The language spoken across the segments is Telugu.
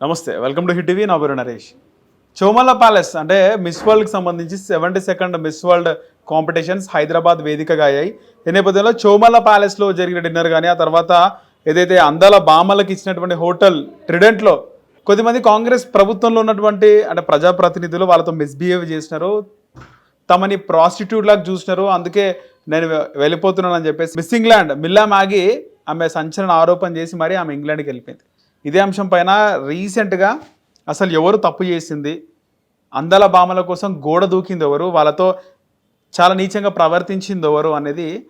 నమస్తే వెల్కమ్ టు హిట్ టీవీ నా పేరు నరేష్. చోమల ప్యాలెస్ అంటే మిస్ వరల్డ్కి సంబంధించి seventy second Miss World competitions Hyderabad వేదికగా అయ్యాయి. ఈ నేపథ్యంలో చోమల ప్యాలెస్లో జరిగిన డిన్నర్ కానీ ఆ తర్వాత ఏదైతే అందాల బామలకు ఇచ్చినటువంటి హోటల్ ట్రిడెంట్లో కొద్దిమంది కాంగ్రెస్ ప్రభుత్వంలో ఉన్నటువంటి అంటే ప్రజాప్రతినిధులు వాళ్ళతో మిస్బిహేవ్ చేసినారు. తమని ప్రాస్టిట్యూట్ లాగా చూసినారు. అందుకే నేను వెళ్ళిపోతున్నానని చెప్పేసి మిస్ ఇంగ్లాండ్ మిల్లా మాగి ఆమె సంచలన ఆరోపణ చేసి మరి ఆమె ఇంగ్లాండ్కి వెళ్ళిపోయింది. ఇదే అంశం పైన రీసెంట్గా అసలు ఎవరు తప్పు చేసింది? అందాల భామల కోసం గోడ దూకింది ఎవరు? వాళ్ళతో చాలా నీచంగా ప్రవర్తించింది ఎవరు అనేది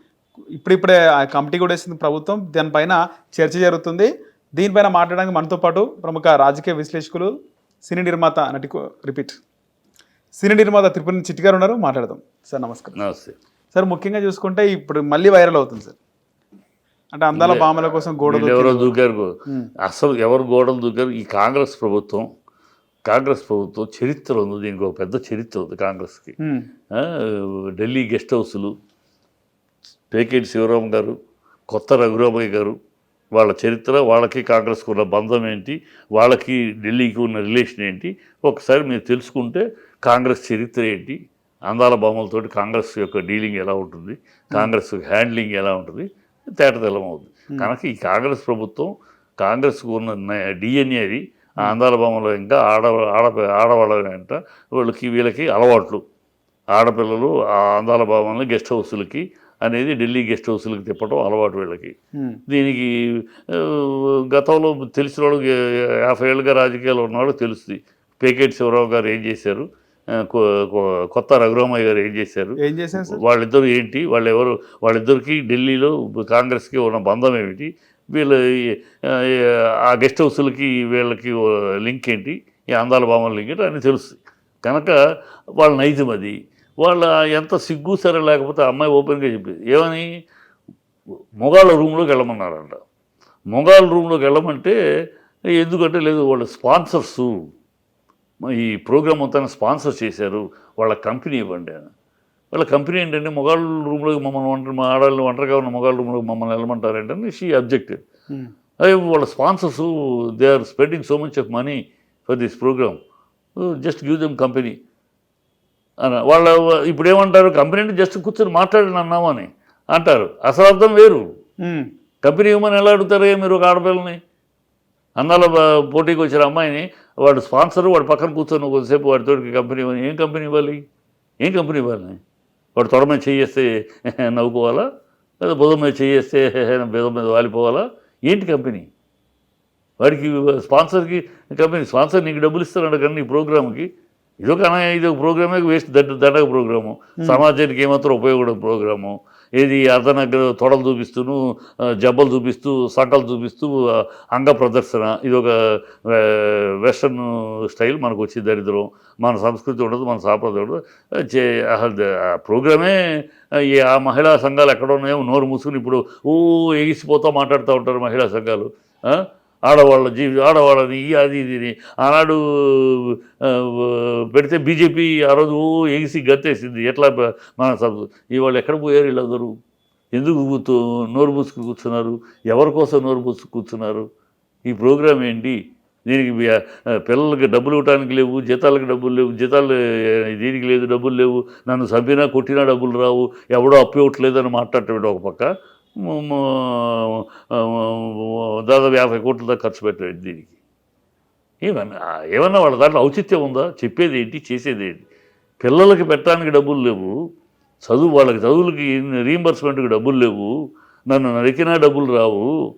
ఇప్పుడిప్పుడే ఆ కమిటీ కూడా వేసింది ప్రభుత్వం. దానిపైన చర్చ జరుగుతుంది. దీనిపైన మాట్లాడడానికి మనతో పాటు ప్రముఖ రాజకీయ విశ్లేషకులు సినీ నిర్మాత నటి రిపీట్. సినీ నిర్మాత తిరుపతి చిట్టి గారు ఉన్నారు. మాట్లాడదాం. సార్ నమస్కారం. నమస్తే. సార్ ముఖ్యంగా చూసుకుంటే ఇప్పుడు మళ్ళీ వైరల్ అవుతుంది సార్. అంటే అందాల భామల కోసం గోడ వీళ్ళు ఎవరో దూకారు అసలు ఎవరు గోడలు దూకారు ఈ కాంగ్రెస్ ప్రభుత్వం కాంగ్రెస్ ప్రభుత్వం చరిత్ర ఉంది. దీనికి ఒక పెద్ద చరిత్ర ఉంది కాంగ్రెస్కి. ఢిల్లీ గెస్ట్ హౌస్లు పేకేటి శివరాం గారు కొత్త రఘురామయ్య గారు వాళ్ళ చరిత్ర వాళ్ళకి కాంగ్రెస్కి ఉన్న బంధం ఏంటి వాళ్ళకి ఢిల్లీకి ఉన్న రిలేషన్ ఏంటి ఒకసారి మీరు తెలుసుకుంటే కాంగ్రెస్ చరిత్ర ఏంటి అందాల బొమ్మలతోటి కాంగ్రెస్ యొక్క డీలింగ్ ఎలా ఉంటుంది కాంగ్రెస్ హ్యాండ్లింగ్ ఎలా ఉంటుంది తేటతెల్లం అవుతుంది కనుక ఈ కాంగ్రెస్ ప్రభుత్వం కాంగ్రెస్కు ఉన్న డిఎన్ఏ అది ఆ అందాల బొమ్మలు ఇంకా ఆడ ఆడ ఆడవాళ్ళ వెంట వీళ్ళకి వీళ్ళకి అలవాట్లు. ఆడపిల్లలు ఆ అందాల భావాలను గెస్ట్ హౌస్లకి అనేది ఢిల్లీ గెస్ట్ హౌస్లకి తిప్పడం అలవాటు వీళ్ళకి. దీనికి గతంలో తెలిసిన వాళ్ళు యాభై ఏళ్ళుగా రాజకీయాలు ఉన్నవాళ్ళు తెలుస్తుంది. పేకేటి శివరావు గారు ఏం చేశారు? కొత్త రఘురామయ్య గారు ఏం చేశారు? ఏం చేశాను సార్? వాళ్ళిద్దరు ఏంటి? వాళ్ళు ఎవరు వాళ్ళిద్దరికి ఢిల్లీలో కాంగ్రెస్కి ఉన్న బంధం ఏమిటి? వీళ్ళ ఆ గెస్ట్ హౌస్లకి వీళ్ళకి లింక్ ఏంటి? ఈ అందాల భామల లింక్ ఏంటి? అని తెలుస్తుంది కనుక వాళ్ళ నైజం అది. వాళ్ళ ఎంత సిగ్గు సరే లేకపోతే అమ్మాయి ఓపెన్గా చెప్పింది ఏమని? మొగాళ్ళ రూమ్లోకి వెళ్ళమన్నారంట. మొగాళ్ళ రూమ్లోకి వెళ్ళమంటే ఎందుకంటే లేదు వాళ్ళ స్పాన్సర్సు. ఈ ప్రోగ్రామ్ మొత్తాన్ని స్పాన్సర్ చేశారు. వాళ్ళ కంపెనీ ఇవ్వండి అని. వాళ్ళ కంపెనీ ఏంటంటే మొగాళ్ళ రూమ్లోకి మమ్మల్ని ఒంటరి మా ఆడవాళ్ళు ఒంటరిగా ఉన్న మొగాళ్ళ రూమ్లోకి మమ్మల్ని వెళ్ళమంటారేంటని షీ అబ్జెక్టెడ్. ఉమ్, అదే వాళ్ళ sponsors they are spending so much of money for this programme. Just give them company. అన్న వాళ్ళ ఇప్పుడు ఏమంటారు కంపెనీ అంటే జస్ట్ కూర్చొని మాట్లాడిన అన్నామని అంటారు. అసలు అర్థం వేరు. ఉమ్, కంపెనీ ఇవ్వమని ఎలా అడుగుతారే మీరు ఒక ఆడపిల్లని? అన్నాల బ- పోటీకి వచ్చిన అమ్మాయిని వాడు స్పాన్సర్ వాడు పక్కన కూర్చొని కొద్దిసేపు వాడితోటి కంపెనీ ఇవ్వాలి. ఏం కంపెనీ ఇవ్వాలి? ఏం కంపెనీ ఇవ్వాలి? వాడు తొడ మీద చేయేస్తే నవ్వుకోవాలా? లేదా బుధం మీద చేయేస్తే బుధం మీద వాలిపోవాలా? ఏంటి కంపెనీ? వాడికి స్పాన్సర్కి కంపెనీ స్పాన్సర్ నీకు డబ్బులు ఇస్తాడు కానీ నీ ప్రోగ్రామ్కి. ఇదొక ఇది ఒక ప్రోగ్రామే వేస్ట్ దండ దండగ ప్రోగ్రాము. సమాజానికి ఏమాత్రం ఉపయోగపడే ప్రోగ్రాము. ఏది అర్ధనగ్ర తొడలు చూపిస్తూను జబ్బలు చూపిస్తూ సట్టలు చూపిస్తూ అంగ ప్రదర్శన. ఇది ఒక వెస్ట్రన్ స్టైల్ మనకు వచ్చి దరిద్రం. మన సంస్కృతి ఉండదు మన సాంప్రదాయం ఉండదు. చే ప్రోగ్రామే ఆ, ఈ ఆ మహిళా సంఘాలు ఎక్కడ ఉన్నాయో నోరు మూసుకుని ఇప్పుడు ఓ ఎగిసిపోతూ మాట్లాడుతూ ఉంటారు మహిళా సంఘాలు. ఆడవాళ్ళ జీవి ఆడవాళ్ళని అది ఇది ఆనాడు పెడితే బీజేపీ ఆ రోజు ఓ ఎగిసి గత్తేసింది. ఎట్లా మన సబ్ ఇవాళ ఎక్కడ పోయారు వీళ్ళందరూ ఎందుకు కూర్చో నోరు మూసుకు కూర్చున్నారు? ఎవరి కోసం నోరు పూసుకు కూర్చున్నారు? ఈ ప్రోగ్రాం ఏంటి? దీనికి పిల్లలకి డబ్బులు ఇవ్వడానికి లేవు జీతాలకు డబ్బులు లేవు జీతాలు దీనికి లేదు డబ్బులు లేవు నన్ను చంపినా కొట్టినా డబ్బులు రావు ఎవడో అప్పు ఇవ్వట్లేదని మాట్లాడటం ఒక పక్క? దాదాపు యాభై కోట్ల దాకా ఖర్చు పెట్టాడు దీనికి. ఏమన్నా ఏమన్నా వాళ్ళ దాంట్లో ఔచిత్యం ఉందా? చెప్పేది ఏంటి? చేసేది ఏంటి? పిల్లలకి పెట్టడానికి డబ్బులు లేవు. చదువు వాళ్ళకి చదువులకి రీంబర్స్మెంట్కి డబ్బులు లేవు. నన్ను నరికినా డబ్బులు రావు.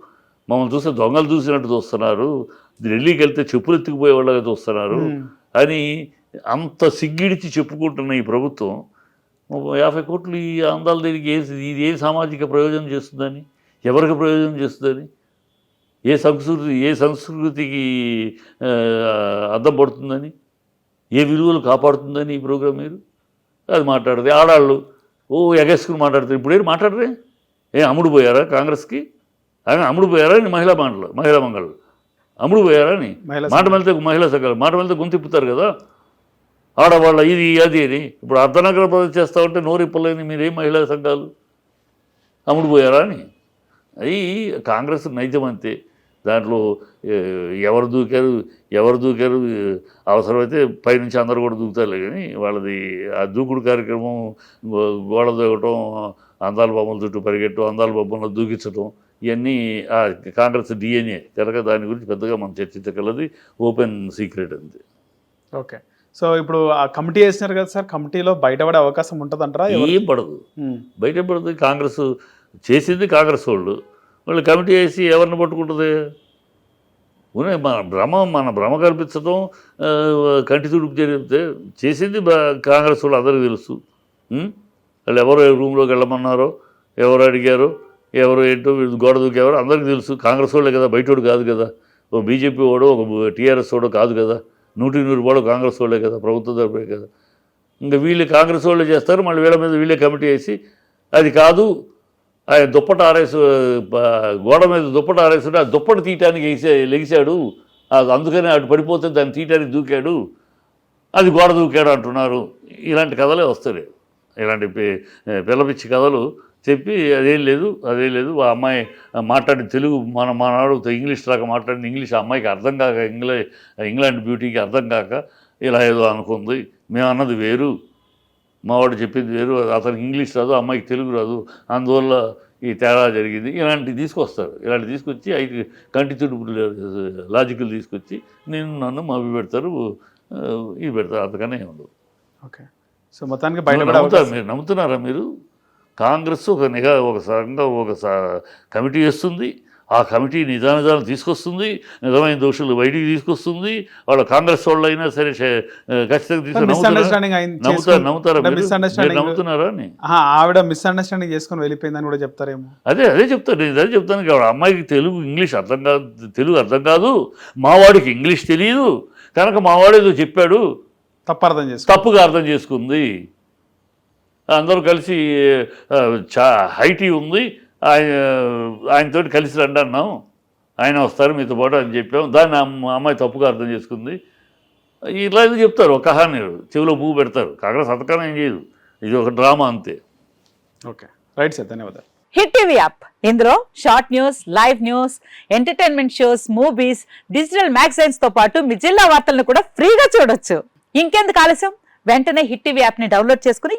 మమ్మల్ని చూస్తే దొంగలు చూసినట్టు చూస్తున్నారు. ఢిల్లీకి వెళ్తే చెప్పులు ఎత్తుకుపోయే వాళ్ళగా చూస్తున్నారు అని అంత సిగ్గిడిచి చెప్పుకుంటున్న ఈ ప్రభుత్వం యాభై కోట్లు ఈ అందాల దీనికి ఏ ఇది ఏ సామాజిక ప్రయోజనం చేస్తుందని ఎవరికి ప్రయోజనం చేస్తుందని ఏ సంస్కృతి ఏ సంస్కృతికి అద్దం పడుతుందని ఏ విలువలు కాపాడుతుందని ఈ ప్రోగ్రాం మీరు? అది మాట్లాడితే ఆడాళ్ళు ఓ ఎగేసుకుని మాట్లాడతారు ఇప్పుడు ఏం మాట్లాడరే? ఏం అమ్ముడు పోయారా కాంగ్రెస్కి? ఆయన అమ్ముడు పోయారా అని మహిళా మండలు మహిళా మంగళలు అమ్ముడు పోయారా అని? మహిళా మాట వెళ్తే మహిళా సంఘాలు మాట వెళ్తే గొంతు తిప్పుతారు కదా? ఆడవాళ్ళ ఇది అది అని ఇప్పుడు అర్ధనగర ప్రజలు చేస్తా ఉంటే నోరిప్పలేని మీరేం మహిళా సంఘాలు? అమ్ముడు పోయారా అని. అది కాంగ్రెస్ నైజం అంతే. దాంట్లో ఎవరు దూకారు ఎవరు దూకారు అవసరమైతే పైనుంచి అందరూ కూడా దూకుతారులే కానీ వాళ్ళది ఆ దూకుడు కార్యక్రమం గో- గోడ దూకటం అందాల బొమ్మల చుట్టూ పరిగెట్టడం అందాల బొమ్మలను దూకించడం ఇవన్నీ ఆ కాంగ్రెస్ డిఎన్ఏ. కనుక దాని గురించి పెద్దగా మనం చర్చించగలది ఓపెన్ సీక్రెట్ అంతే. ఓకే. సో ఇప్పుడు ఆ కమిటీ వేసినారు కదా సార్ కమిటీలో బయటపడే అవకాశం ఉంటుందంటారా? ఏం పడదు. ఉమ్, బయట పడుతుంది కాంగ్రెస్ చేసింది కాంగ్రెస్ వాళ్ళు. వాళ్ళు కమిటీ వేసి ఎవరిని పట్టుకుంటుంది? ఉనే మన భ్రమ మన భ్రమ కల్పించడం కంటి తుడుపు జరిగితే చేసింది కాంగ్రెస్ వాళ్ళు అందరికీ తెలుసు? వాళ్ళు ఎవరు రూమ్లోకి వెళ్ళమన్నారో ఎవరు అడిగారో ఎవరు ఏంటో గోడ దూకేవారు అందరికీ తెలుసు. కాంగ్రెస్ వాళ్ళే కదా బయటోడు కాదు కదా. ఓ బీజేపీ వాడు ఒక టీఆర్ఎస్ వాడు కాదు కదా. నూటి నూరు వాడు కాంగ్రెస్ వాళ్ళే కదా ప్రభుత్వ తరపే కదా. ఇంకా వీళ్ళు కాంగ్రెస్ వాళ్ళు చేస్తారు మళ్ళీ వీళ్ళ మీద వీళ్ళే కమిటీ వేసి అది కాదు ఆయన దుప్పట ఆరేసు గోడ మీద దుప్పట ఆరేసుడు ఆ దుప్పట తీయటానికి వేసే లెగిశాడు. అది అందుకని అటు పడిపోతే దాన్ని తీయటానికి దూకాడు. అది గోడ దూకాడు అంటున్నారు. ఇలాంటి కథలే వస్తాయి. ఇలాంటి పిల్లపిచ్చి కథలు. చెప్పి అదేం లేదు అదేం లేదు. ఆ అమ్మాయి మాట్లాడిన తెలుగు మన మనవాడు ఇంగ్లీష్ లాగా మాట్లాడిన ఇంగ్లీష్ ఆ అమ్మాయికి అర్థం కాక ఇంగ్లీ ఇంగ్లాండ్ బ్యూటీకి అర్థం కాక ఇలా ఏదో అనుకుంది. మేము అన్నది వేరు. మావాడు చెప్పింది వేరు. అతనికి ఇంగ్లీష్ రాదు అమ్మాయికి తెలుగు రాదు. అందువల్ల ఈ తేడా జరిగింది. ఇలాంటివి తీసుకొస్తారు. ఇలాంటి తీసుకొచ్చి ఐదు కంటి తుడుపు లాజికల్ తీసుకొచ్చి నేను నన్ను మభి పెడతారు ఇవి పెడతారు. అంతకనే ఉండదు ఓకే. సో మొత్తానికి బయటపడే నమ్ముతారు మీరు. నమ్ముతున్నారా మీరు? కాంగ్రెస్ ఒక నిఘా ఒక సంఘం ఒక కమిటీ వేస్తుంది. ఆ కమిటీ నిజానిజాలు తీసుకొస్తుంది. నిజమైన దోషులు బయటికి తీసుకొస్తుంది. వాళ్ళ కాంగ్రెస్ వాళ్ళు అయినా సరే ఖచ్చితంగా తీసుకొని నమ్ముతారా? నమ్ముతున్నారా అని? ఆవిడ మిస్అండర్స్టాండింగ్ చేసుకుని వెళ్ళిపోయిందని కూడా చెప్తారేమో. అదే అదే చెప్తాను నేను అదే చెప్తాను. కాబట్టి అమ్మాయికి తెలుగు ఇంగ్లీష్ అర్థం కాదు తెలుగు అర్థం కాదు. మావాడికి ఇంగ్లీష్ తెలియదు. కనుక మావాడు ఏదో చెప్పాడు. తప్పు అర్థం చేసుకో తప్పుగా అర్థం చేసుకుంది. అందరూ కలిసి చా హైటీ ఉంది. ఆయన ఆయనతోటి కలిసి రండి అన్నాం. ఆయన వస్తారు మీతో పాటు అని చెప్పాం. దాన్ని అమ్మ- అమ్మాయి తప్పుగా అర్థం చేసుకుంది. ఇలా ఇది చెప్తారు? ఒక కహాని చెవిలో పువ్వు పెడతారు. కాంగ్రెస్ అంతకన్నా ఏం చేయదు. ఇది ఒక డ్రామా అంతే. ఓకే. రైట్ సార్ ధన్యవాదాలు. Hit TV app. ఇందులో short news live news entertainment shows movies digital మ్యాగజైన్స్తో పాటు మీ జిల్లా వార్తలను కూడా ఫ్రీగా చూడొచ్చు. ఇంకెందుకు ఆలస్యం? వెంటనే హిట్ టీవీ యాప్ని డౌన్లోడ్ చేసుకుని